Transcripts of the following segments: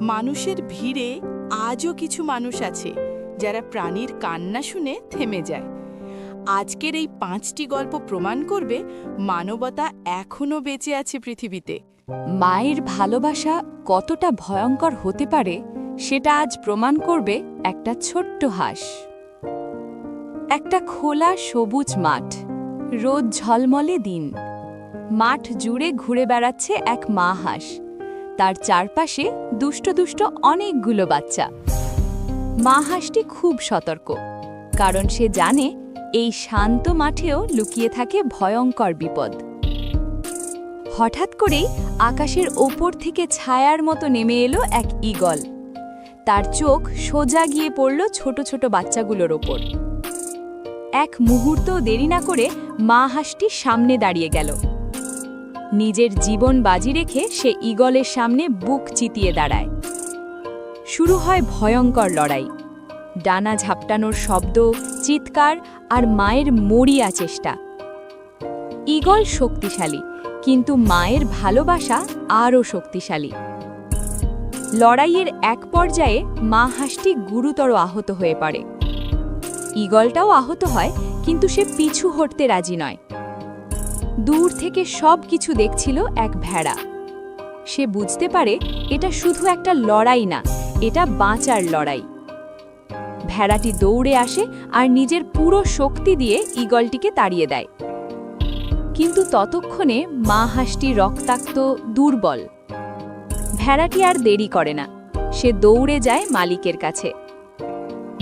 মানুষের ভিড়ে আজও কিছু মানুষ আছে যারা প্রাণীর কান্না শুনে থেমে যায়। আজকের এই পাঁচটি গল্প প্রমাণ করবে মানবতা এখনও বেঁচে আছে পৃথিবীতে। মায়ের ভালোবাসা কতটা ভয়ঙ্কর হতে পারে সেটা আজ প্রমাণ করবে একটা ছোট্ট হাঁস। একটা খোলা সবুজ মাঠ, রোদ ঝলমলে দিন। মাঠ জুড়ে ঘুরে বেড়াচ্ছে এক মা হাঁস। তার চারপাশে দুষ্ট দুষ্ট অনেকগুলো বাচ্চা। মা হাঁসটি খুব সতর্ক, কারণ সে জানে এই শান্ত মাঠেও লুকিয়ে থাকে ভয়ঙ্কর বিপদ। হঠাৎ করেই আকাশের ওপর থেকে ছায়ার মতো নেমে এলো এক ঈগল। তার চোখ সোজা গিয়ে পড়ল ছোট ছোট বাচ্চাগুলোর ওপর। এক মুহূর্ত দেরি না করে মা হাঁসটি সামনে দাঁড়িয়ে গেল। নিজের জীবন বাজি রেখে সে ঈগলের সামনে বুক চিতিয়ে দাঁড়ায়। শুরু হয় ভয়ঙ্কর লড়াই। ডানা ঝাপটানোর শব্দ, চিৎকার আর মায়ের মরিয়া চেষ্টা। ঈগল শক্তিশালী, কিন্তু মায়ের ভালোবাসা আরও শক্তিশালী। লড়াইয়ের এক পর্যায়ে মা হাঁসটি গুরুতর আহত হয়ে পড়ে। ঈগলটাও আহত হয়, কিন্তু সে পিছু হটতে রাজি নয়। দূর থেকে সব কিছু দেখছিল এক ভেড়া। সে বুঝতে পারে এটা শুধু একটা লড়াই না, এটা বাঁচার লড়াই। ভেড়াটি দৌড়ে আসে আর নিজের পুরো শক্তি দিয়ে ঈগলটিকে তাড়িয়ে দেয়। কিন্তু ততক্ষণে মা হাঁসটি রক্তাক্ত, দুর্বল। ভেড়াটি আর দেরি করে না, সে দৌড়ে যায় মালিকের কাছে।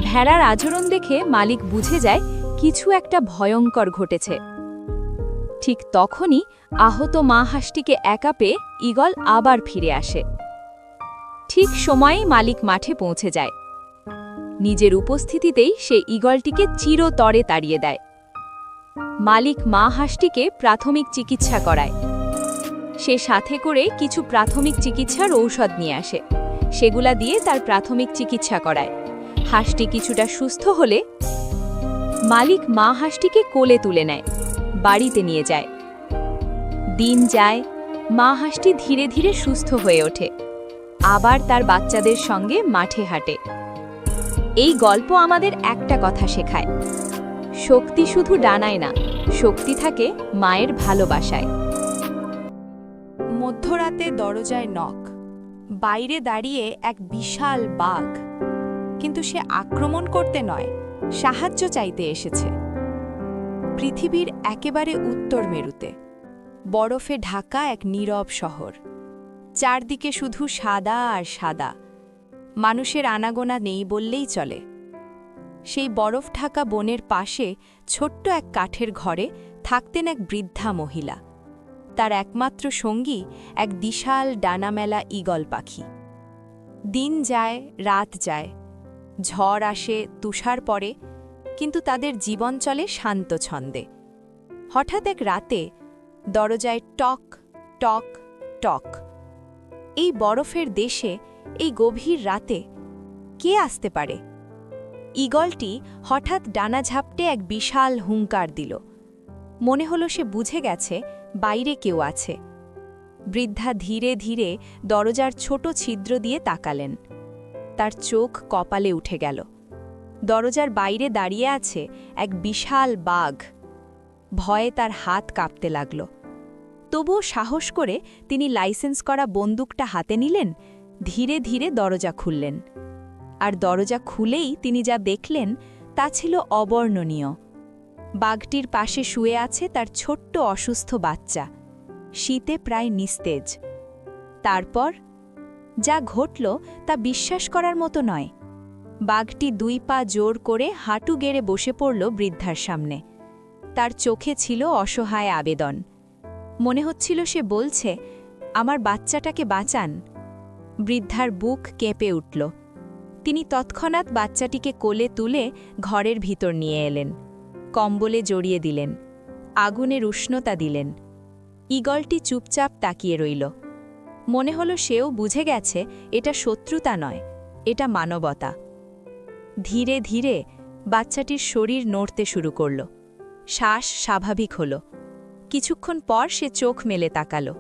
ভেড়ার আচরণ দেখে মালিক বুঝে যায়, কিছু একটা ভয়ঙ্কর ঘটেছে। ঠিক তখনই আহত মা হাঁসটিকে একা পেয়ে ঈগল আবার ফিরে আসে। ঠিক সময়েই মালিক মাঠে পৌঁছে যায়। নিজের উপস্থিতিতেই সে ঈগলটিকে চিরতরে তাড়িয়ে দেয়। মালিক মা হাঁসটিকে প্রাথমিক চিকিৎসা করায়। সে সাথে করে কিছু প্রাথমিক চিকিৎসার ঔষধ নিয়ে আসে। সেগুলা দিয়ে তার প্রাথমিক চিকিৎসা করায়। হাঁসটি কিছুটা সুস্থ হলে মালিক মা হাঁসটিকে কোলে তুলে নেয়। বাড়িতে নিয়ে যায়। দিন যায়, মা হাঁসটি ধীরে ধীরে সুস্থ হয়ে ওঠে। আবার তার বাচ্চাদের সঙ্গে মাঠে হাঁটে। এই গল্প আমাদের একটা কথা শেখায়। শক্তি শুধু ডানায় না, শক্তি থাকে মায়ের ভালোবাসায়। মধ্যরাতে দরজায় নখ। বাইরে দাঁড়িয়ে এক বিশাল বাঘ। কিন্তু সে আক্রমণ করতে নয়, সাহায্য চাইতে এসেছে। পৃথিবীর একেবারে উত্তর মেরুতে, বরফে ঢাকা এক নীরব শহর। চারদিকে শুধু সাদা আর সাদা, মানুষের আনাগোনা নেই বললেই চলে। সেই বরফ ঢাকা বনের পাশে ছোট্ট এক কাঠের ঘরে থাকতেন এক বৃদ্ধা মহিলা। তার একমাত্র সঙ্গী এক বিশাল ডানামেলা ঈগল পাখি। দিন যায়, রাত যায়, ঝড় আসে, তুষার পড়ে কিন্তু তাদের জীবন চলে শান্ত ছন্দে। হঠাৎ এক রাতে দরজায় টক টক টক। এই বরফের দেশে এই গভীর রাতে কে আসতে পারে? ঈগলটি হঠাৎ ডানা ঝাপটে এক বিশাল হুঙ্কার দিল। মনে হলো সে বুঝে গেছে বাইরে কেউ আছে। বৃদ্ধা ধীরে ধীরে দরজার ছোট ছিদ্র দিয়ে তাকালেন। তার চোখ কপালে উঠে গেল। দরজার বাইরে দাঁড়িয়ে আছে এক বিশাল বাঘ। ভয়ে তার হাত কাঁপতে লাগল। তবুও সাহস করে তিনি লাইসেন্স করা বন্দুকটা হাতে নিলেন, ধীরে ধীরে দরজা খুললেন। আর দরজা খুলেই তিনি যা দেখলেন, তা ছিল অবর্ণনীয়। বাঘটির পাশে শুয়ে আছে তার ছোট্ট অসুস্থ বাচ্চা। শীতে প্রায় নিস্তেজ। তারপর যা ঘটল তা বিশ্বাস করার মতো নয়। বাঘটি দুই পা জোর করে হাঁটু গেড়ে বসে পড়ল বৃদ্ধার সামনে। তার চোখে ছিল অসহায় আবেদন। মনে হচ্ছিল সে বলছে, আমার বাচ্চাটাকে বাঁচান। বৃদ্ধার বুক কেঁপে উঠল। তিনি তৎক্ষণাৎ বাচ্চাটিকে কোলে তুলে ঘরের ভিতর নিয়ে এলেন। কম্বলে জড়িয়ে দিলেন। আগুনের উষ্ণতা দিলেন। ঈগলটি চুপচাপ তাকিয়ে রইল। মনে হলো সেও বুঝে গেছে, এটা শত্রুতা নয়, এটা মানবতা। ধীরে ধীরে বাচ্চাটির শরীর নড়তে শুরু করল। শ্বাস স্বাভাবিক হল। কিছুক্ষণ পর সে চোখ মেলে তাকাল।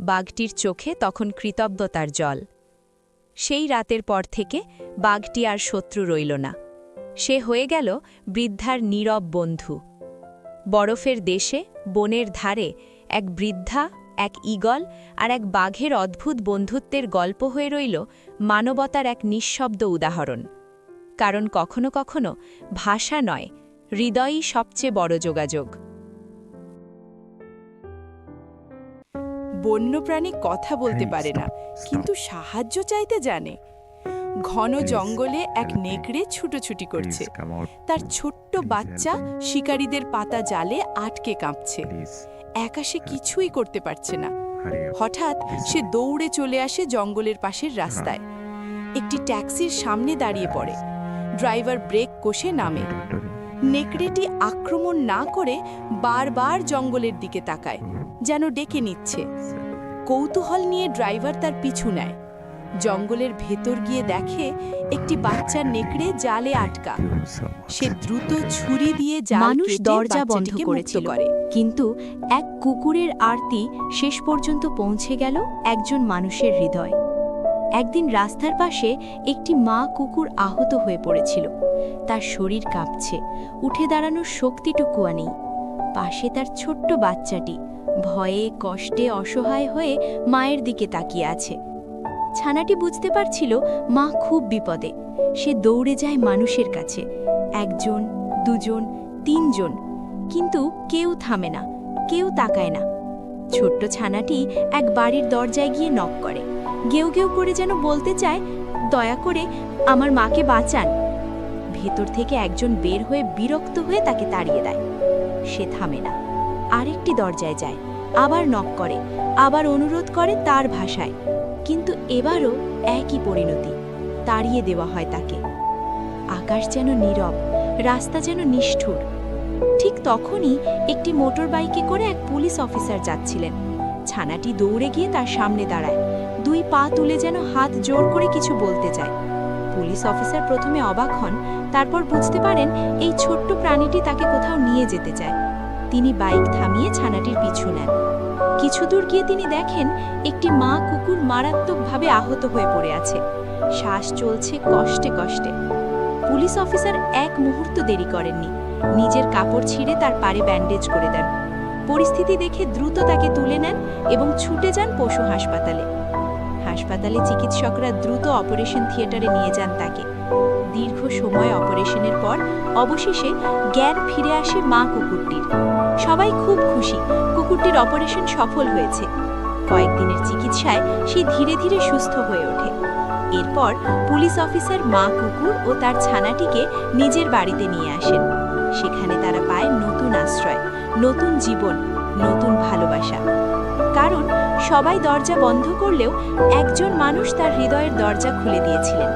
বাঘটির চোখে তখন কৃতজ্ঞতার জল। সেই রাতের পর থেকে বাঘটি আর শত্রু রইল না। সে হয়ে গেল বৃদ্ধার নীরব বন্ধু। বরফের দেশে, বনের ধারে এক বৃদ্ধা, এক ঈগল আর এক বাঘের অদ্ভুত বন্ধুত্বের গল্প হয়ে রইল মানবতার এক নিঃশব্দ উদাহরণ। কারণ কখনো কখনো ভাষা নয় হৃদয়ই সবচেয়ে বড় যোগাযোগ। বন্যপ্রাণী কথা বলতে পারে না কিন্তু সাহায্য চাইতে জানে। ঘন জঙ্গলে এক নেকড়ে ছুটোছুটি করছে। তার ছোট্ট বাচ্চা শিকারীদের পাতা জালে আটকে কাঁপছে। একা সে কিছুই করতে পারছে না। হঠাৎ সে দৌড়ে চলে আসে জঙ্গলের পাশের রাস্তায়। একটি ট্যাক্সির সামনে দাঁড়িয়ে পড়ে। ড্রাইভার ব্রেক কষে নামে। নেকড়েটি আক্রমণ না করে বারবার জঙ্গলের দিকে তাকায় যেন ডেকে নিচ্ছে। কৌতূহল নিয়ে ড্রাইভার তার পিছু নেয়। জঙ্গলের ভেতর গিয়ে দেখে একটি বাচ্চার নেকড়ে জালে আটকা। সে দ্রুত ছুরি দিয়ে মানুষ দরজা বন্ধ করেছিল। করে। কিন্তু এক কুকুরের আরতি শেষ পর্যন্ত পৌঁছে গেল একজন মানুষের হৃদয়। একদিন রাস্তার পাশে একটি মা কুকুর আহত হয়ে পড়েছিল। তার শরীর কাঁপছে, উঠে দাঁড়ানোর শক্তিটুকুয়া নেই। পাশে তার ছোট্ট বাচ্চাটি ভয়ে, কষ্টে, অসহায় হয়ে মায়ের দিকে তাকিয়ে আছে। ছানাটি বুঝতে পারছিল মা খুব বিপদে। সে দৌড়ে যায় মানুষের কাছে, একজন, দুজন, তিনজন। কিন্তু কেউ থামে না, কেউ তাকায় না। ছোট্ট ছানাটি এক বাড়ির দরজায় গিয়ে নক করে। গেউ গেউ করে যেন বলতে চায়, দয়া করে আমার মাকে বাঁচান। ভেতর থেকে একজন বের হয়ে বিরক্ত হয়ে তাকে তাড়িয়ে দেয়। সে থামে না। আরেকটি দরজায় যায়, আবার নক করে, আবার অনুরোধ করে তার ভাষায়। কিন্তু এবারও একই পরিণতি, তাড়িয়ে দেওয়া হয় তাকে। আকাশ যেন নীরব, রাস্তা যেন নিষ্ঠুর। ঠিক তখনই একটি মোটর বাইকে করে এক পুলিশ অফিসার যাচ্ছিলেন। ছানাটি দৌড়ে গিয়ে তার সামনে দাঁড়ায়। দুই পা তুলে যেন হাত জোর করে কিছু বলতে চায়। পুলিশ অফিসার প্রথমে অবাক হন, তারপর বুঝতে পারেন এই ছোট্ট প্রাণীটি তাকে কোথাও নিয়ে যেতে চায়। তিনি বাইক থামিয়ে ছানাটির পিছু নেন। কিছু দূর গিয়ে তিনি দেখেন একটি মা কুকুর মারাত্মকভাবে আহত হয়ে পড়ে আছে। শ্বাস চলছে কষ্টে কষ্টে। পুলিশ অফিসার এক মুহূর্ত দেরি করেননি। নিজের কাপড় ছিঁড়ে তার পারে ব্যান্ডেজ করে দেন। পরিস্থিতি দেখে দ্রুত তাকে তুলে নেন এবং ছুটে যান পশু হাসপাতালে। হাসপাতালে চিকিৎসকরা দ্রুত অপারেশন থিয়েটারে নিয়ে যান তাকে। দীর্ঘ সময় অপারেশনের পর অবশেষে জ্ঞান ফিরে আসে মা কুকুরটির। সবাই খুব খুশি, কুকুরটির অপারেশন সফল হয়েছে। কয়েকদিনের চিকিৎসায় সে ধীরে ধীরে সুস্থ হয়ে ওঠে। এরপর পুলিশ অফিসার মা কুকুর ও তার ছানাটিকে নিজের বাড়িতে নিয়ে আসেন। সেখানে তারা পায় নতুন আশ্রয়, নতুন জীবন, নতুন ভালোবাসা। সবাই দরজা বন্ধ করলেও একজন মানুষ তার হৃদয়ের দরজা খুলে দিয়েছিলেন।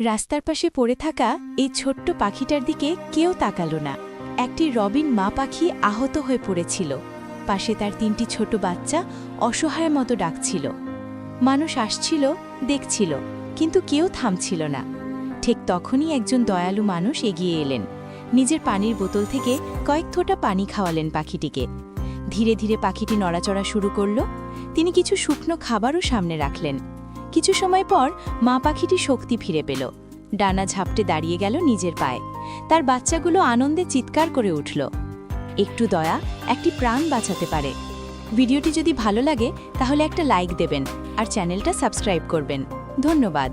রাস্তার পাশে পড়ে থাকা এই ছোট্ট পাখিটার দিকে কেউ তাকালো না। একটি রবিন মা পাখি আহত হয়ে পড়েছিল। পাশে তার তিনটি ছোট বাচ্চা অসহায় মতো ডাকছিল। মানুষ আসছিল, দেখছিল, কিন্তু কেউ থামছিল না। ঠিক তখনই একজন দয়ালু মানুষ এগিয়ে এলেন। নিজের পানির বোতল থেকে কয়েক থোঁটা পানি খাওয়ালেন পাখিটিকে। ধীরে ধীরে পাখিটি নড়াচড়া শুরু করল তিনি কিছু শুকনো খাবারও সামনে রাখলেন। কিছু সময় পর মা পাখিটি শক্তি ফিরে পেল। ডানা ঝাপটে দাঁড়িয়ে গেল নিজের পায়ে। তার বাচ্চাগুলো আনন্দে চিৎকার করে উঠল। একটু দয়া, একটি প্রাণ বাঁচাতে পারে। ভিডিওটি যদি ভালো লাগে, তাহলে একটা লাইক দেবেন আর চ্যানেলটা সাবস্ক্রাইব করবেন। ধন্যবাদ।